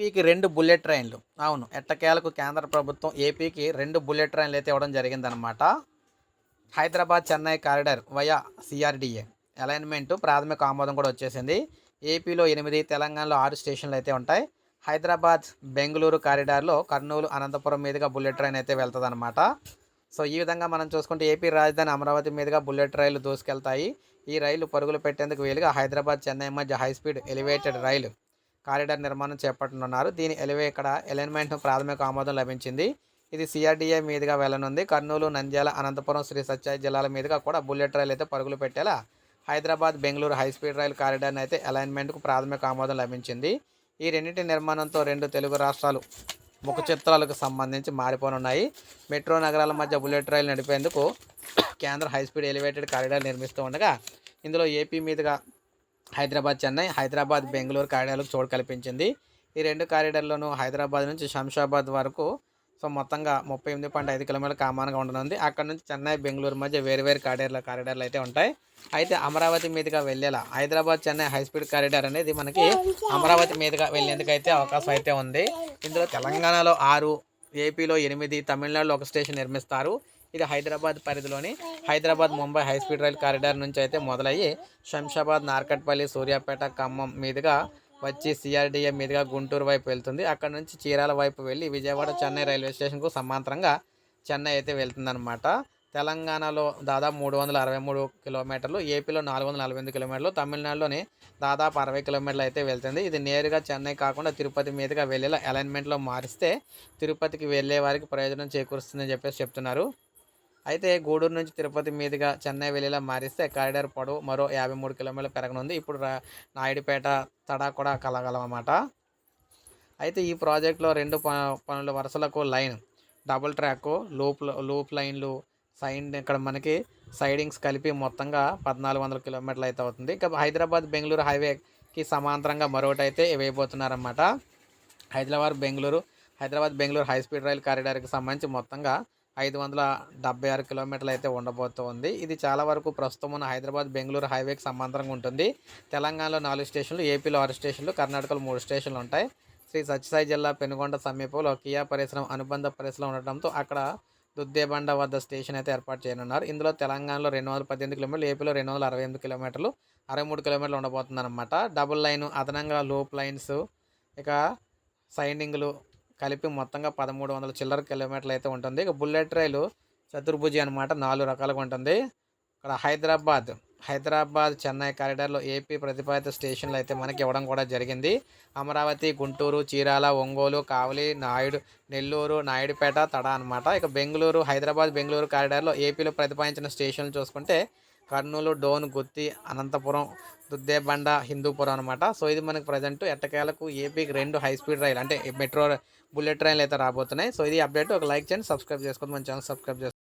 ఏపీకి రెండు బుల్లెట్ ట్రైన్లు. అవును ఎట్టకేలకు కేంద్ర ప్రభుత్వం ఏపీకి రెండు బుల్లెట్ ట్రైన్లు అయితే ఇవ్వడం జరిగిందనమాట Hyderabad Chennai corridor via CRDA alignment ప్రాథమిక ఆమోదం కూడా వచ్చేసింది. ఏపీలో ఎనిమిది తెలంగాణలో ఆరు స్టేషన్లు అయితే ఉంటాయి. హైదరాబాద్ బెంగళూరు కారిడార్లో కర్నూలు అనంతపురం మీదుగా బుల్లెట్ ట్రైన్ అయితే వెళ్తుంది సో ఈ విధంగా మనం చూసుకుంటే ఏపీ రాజధాని అమరావతి మీదుగా బుల్లెట్ రైలు దూసుకెళ్తాయి. ఈ రైలు పరుగులు పెట్టేందుకు వీలుగా హైదరాబాద్ చెన్నై మధ్య high speed elevated rail corridor నిర్మాణం చేపట్టనున్నారు. దీని ఎలివే ఇక్కడ అలైన్మెంట్ ప్రాథమిక ఆమోదం లభించింది. ఇది సిఆర్డీఏ మీదుగా వెళ్ళనుంది. కర్నూలు నంద్యాల అనంతపురం శ్రీ సత్యాయి జిల్లాల మీదుగా కూడా బుల్లెట్ రైలు అయితే పరుగులు పెట్టేలా Hyderabad Bengaluru high speed rail కారిడార్ని అయితే అలైన్మెంట్కు ప్రాథమిక ఆమోదం లభించింది. ఈ రెండింటి నిర్మాణంతో రెండు తెలుగు రాష్ట్రాలు ముఖ చిత్రాలకు సంబంధించి మారిపోనున్నాయి. మెట్రో నగరాల మధ్య బుల్లెట్ రైలు నడిపేందుకు కేంద్ర హై స్పీడ్ ఎలివేటెడ్ కారిడార్ నిర్మిస్తూ ఉండగా ఇందులో ఏపీ మీదుగా హైదరాబాద్ చెన్నై హైదరాబాద్ బెంగళూరు కారిడార్లకు చోటు కల్పించింది. ఈ రెండు కారిడార్లోనూ హైదరాబాద్ నుంచి శంషాబాద్ వరకు సో మొత్తంగా ముప్పై ఎనిమిది పాయింట్ ఐదు కిలోమీటర్ల కామానంగా ఉండనుంది. అక్కడ నుంచి చెన్నై బెంగళూరు మధ్య వేరు వేరు కారిడార్ల కారిడార్లు అయితే ఉంటాయి. అయితే అమరావతి మీదుగా వెళ్ళేలా Hyderabad Chennai high speed corridor అనేది మనకి అమరావతి మీదుగా వెళ్ళేందుకు అయితే అవకాశం అయితే ఉంది. ఇందులో తెలంగాణలో ఆరు ఏపీలో ఎనిమిది తమిళనాడులో ఒక స్టేషన్ నిర్మిస్తారు. ఇది హైదరాబాద్ పరిధిలోని Hyderabad Mumbai high speed rail corridor నుంచి అయితే మొదలయ్యి శంషాబాద్ నార్కట్పల్లి సూర్యాపేట ఖమ్మం మీదుగా వచ్చి సిఆర్డిఏ మీదుగా గుంటూరు వైపు వెళ్తుంది. అక్కడ నుంచి చీరాల వైపు వెళ్ళి విజయవాడ చెన్నై రైల్వే స్టేషన్కు సమాంతరంగా చెన్నై అయితే వెళ్తుందన్నమాట. తెలంగాణలో దాదాపు మూడు వందల అరవై మూడు కిలోమీటర్లు ఏపీలో నాలుగు వందల నలభై ఎనిమిది కిలోమీటర్లు తమిళనాడులోని దాదాపు అరవై కిలోమీటర్లు అయితే వెళ్తుంది. ఇది నేరుగా చెన్నై కాకుండా తిరుపతి మీదుగా వెళ్ళేలా అలైన్మెంట్లో మారిస్తే తిరుపతికి వెళ్ళే వారికి ప్రయోజనం చేకూరుస్తుందని చెప్పేసి చెప్తున్నారు. అయితే గూడూరు నుంచి తిరుపతి మీదుగా చెన్నై వెళ్ళేలా మారిస్తే కారిడార్ పొడవు మరో యాభై మూడు కిలోమీటర్లు పెరగనుంది. ఇప్పుడు నాయుడుపేట తడా కూడా కలగలం అయితే ఈ ప్రాజెక్ట్లో రెండు ప- పనుల వరుసలకు line double track loop loop లైన్లు సైడ్ ఇక్కడ మనకి సైడింగ్స్ కలిపి మొత్తంగా పద్నాలుగు వందల కిలోమీటర్లు అయితే అవుతుంది. ఇక హైదరాబాద్ బెంగళూరు హైవేకి సమాంతరంగా మరొకటి అయితే వేయబోతున్నారన్నమాట. Hyderabad Bengaluru Hyderabad Bengaluru high speed rail కారిడార్కి సంబంధించి మొత్తంగా ఐదు వందల డెబ్బై ఆరు కిలోమీటర్లు అయితే ఉండబోతోంది ఇది చాలా వరకు ప్రస్తుతం ఉన్న హైదరాబాద్ బెంగళూరు హైవేకి సమాంతరంగా ఉంటుంది. తెలంగాణలో నాలుగు స్టేషన్లు ఏపీలో ఆరు స్టేషన్లు కర్ణాటకలో మూడు స్టేషన్లు ఉంటాయి. శ్రీ సత్యసాయి జిల్లా పెనుగొండ సమీపంలో కియా పరిశ్రమ అనుబంధ పరిశ్రమ ఉండటంతో అక్కడ దుద్దేబండ వద్ద స్టేషన్ అయితే ఏర్పాటు చేయనున్నారు. ఇందులో తెలంగాణలో రెండు వందల పద్దెనిమిది కిలోమీటర్లు ఏపీలో రెండు వందల అరవై ఎనిమిది కిలోమీటర్లు అరవై మూడు కిలోమీటర్లు ఉండబోతుంది అనమాట డబుల్ లైన్ అదనంగా లూప్ లైన్స్ ఇక సైండింగ్లు కలిపి మొత్తంగా పదమూడు వందల చిల్లర కిలోమీటర్లు అయితే ఉంటుంది. ఇక బుల్లెట్ రైలు చతుర్భుజి అనమాట నాలుగు రకాలుగా ఉంటుంది. ఇక్కడ హైదరాబాద్ హైదరాబాద్ చెన్నై కారిడార్లో ఏపీ ప్రతిపాదిత స్టేషన్లు అయితే మనకి ఇవ్వడం కూడా జరిగింది. అమరావతి గుంటూరు చీరాల ఒంగోలు కావలి నాయుడు నెల్లూరు నాయుడుపేట తడ అనమాట ఇక బెంగళూరు హైదరాబాద్ బెంగళూరు కారిడార్లో ఏపీలో ప్రతిపాదించిన స్టేషన్లు చూసుకుంటే కర్నూలు డోన్ గుత్తి అనంతపురం దుద్దేబండ హిందూపురం అనమాట సో ఇది మనకి ప్రజెంట్ ఎట్టకేలకు ఏపీకి రెండు హై స్పీడ్ రైలు అంటే మెట్రో బుల్లెట్ ట్రైన్లు అయితే రాబోతున్నాయి. సో ఇది అప్డేట్ ఒక లైక్ చేయండి సబ్స్క్రైబ్ చేసుకోండి. మన ఛానల్ సబ్స్క్రైబ్ చేసుకోండి.